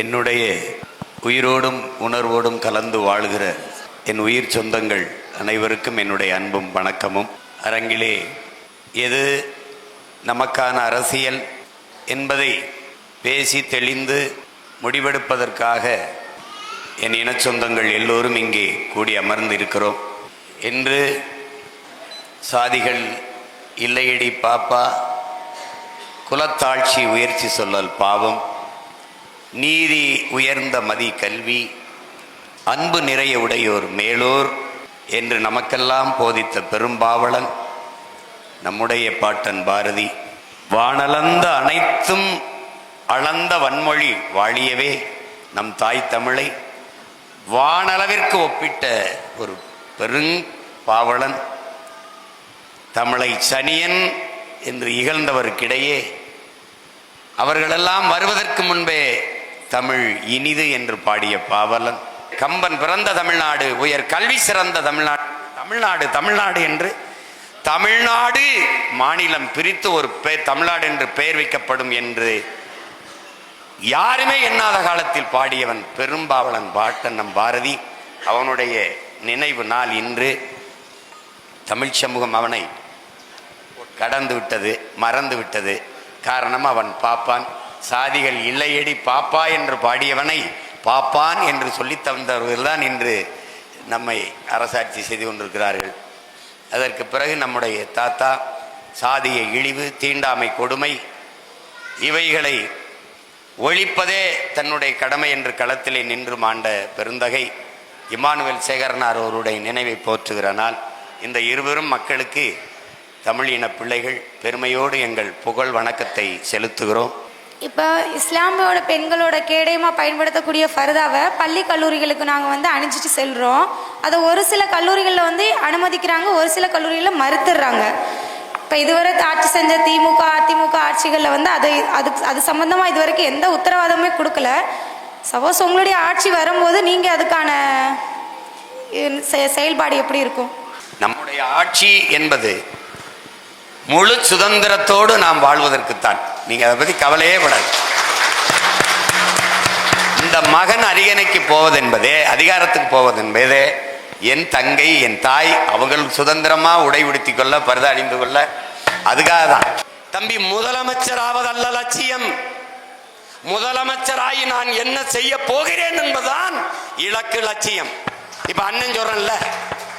என்னுடைய உயிரோடும் உணர்வோடும் கலந்து வாழ்கிற என் உயிர் சொந்தங்கள் அனைவருக்கும் என்னுடைய அன்பும் வணக்கமும். அரங்கிலே எது நமக்கான அரசியல் என்பதை பேசி தெளிந்து முடிவெடுப்பதற்காக என் இனச்சொந்தங்கள் எல்லோரும் இங்கே கூடி அமர்ந்து இருக்கிறோம் என்று சாதிகள் இல்லையடி பாப்பா குலத்தாட்சி உயர்ச்சி சொல்லல் பாவம். நீதி உயர்ந்த மதி கல்வி அன்பு நிறைய உடையோர் மேலோர் என்று நமக்கெல்லாம் போதித்த பெரும்பாவலன் நம்முடைய பாட்டன் பாரதி. வானளந்த அனைத்தும் அளந்த வன்மொழி வாழியவே நம் தாய் தமிழை. வானளவிற்கு ஒப்பிட்ட ஒரு பெருங் பாவலன் தமிழை சனியன் என்று இகழ்ந்தவருக்கிடையே அவர்களெல்லாம் வருவதற்கு முன்பே தமிழ் இனிது என்று பாடிய பாவலன். கம்பன் பிறந்த தமிழ்நாடு உயர் கல்வி சிறந்த தமிழ்நாடு. தமிழ்நாடு தமிழ்நாடு என்று தமிழ்நாடு மாநிலம் பிரித்து ஒரு பெயர் தமிழ்நாடு என்று பெயர் வைக்கப்படும் என்று யாருமே எண்ணாத காலத்தில் பாடியவன் பெரும்பாவலன் பாட்டண்ணம் பாரதி. அவனுடைய நினைவு நாள் இன்று தமிழ் சமூகம் அவனை கடந்து விட்டது மறந்து விட்டது. காரணம் அவன் பாப்பான். சாதிகள் இல்லையடி பாப்பா என்று பாடியவனை பாப்பான் என்று சொல்லி தந்தவர்கள்தான் இன்று நம்மை அரசாட்சி செய்து கொண்டிருக்கிறார்கள். அதற்கு பிறகு நம்முடைய தாத்தா சாதிய இழிவு தீண்டாமை கொடுமை இவைகளை ஒழிப்பதே தன்னுடைய கடமை என்று களத்திலே நின்று மாண்ட பெருந்தகை இமானுவேல் சேகரனார் அவருடைய நினைவை போற்றுகிறனால் இந்த இருவரும் மக்களுக்கு தமிழ் இன பிள்ளைகள் பெருமையோடு எங்கள் புகழ் வணக்கத்தை செலுத்துகிறோம். இப்போ இஸ்லாமியோட பெண்களோட கேடயமாக பயன்படுத்தக்கூடிய ஃபர்தாவை பள்ளி கல்லூரிகளுக்கு நாங்கள் வந்து அணிஞ்சிட்டு செல்கிறோம் அதை ஒரு சில கல்லூரிகளில் வந்து அனுமதிக்கிறாங்க ஒரு சில கல்லூரிகளில் மறுத்துடுறாங்க. இப்போ இதுவரை ஆட்சி செஞ்ச திமுக அதிமுக ஆட்சிகளில் வந்து அதை அது அது சம்மந்தமாக இது வரைக்கும் எந்த உத்தரவாதமே கொடுக்கல. சப்போஸ் உங்களுடைய ஆட்சி வரும்போது நீங்கள் அதுக்கான செ- செயல்பாடு எப்படி இருக்கும்? நம்முடைய ஆட்சி என்பது முழு சுதந்திரத்தோடு நாம் வாழ்வதற்குத்தான். நீங்க அதை பத்தி கவலையே படாது இந்த மகன் அரியணைக்கு போவதென்பதே அதிகாரத்துக்கு போவதென்பதே என் தங்கை என் தாய் அவர்கள் சுதந்திரமா உடை உடுத்திக் கொள்ள பருத அணிந்து கொள்ள அதுக்காக தான் தம்பி முதலமைச்சர் ஆவதல்ல லட்சியம். முதலமைச்சராகி நான் என்ன செய்ய போகிறேன் என்பதுதான் இலக்கு லட்சியம். இப்ப அண்ணன் சொல்றேன்ல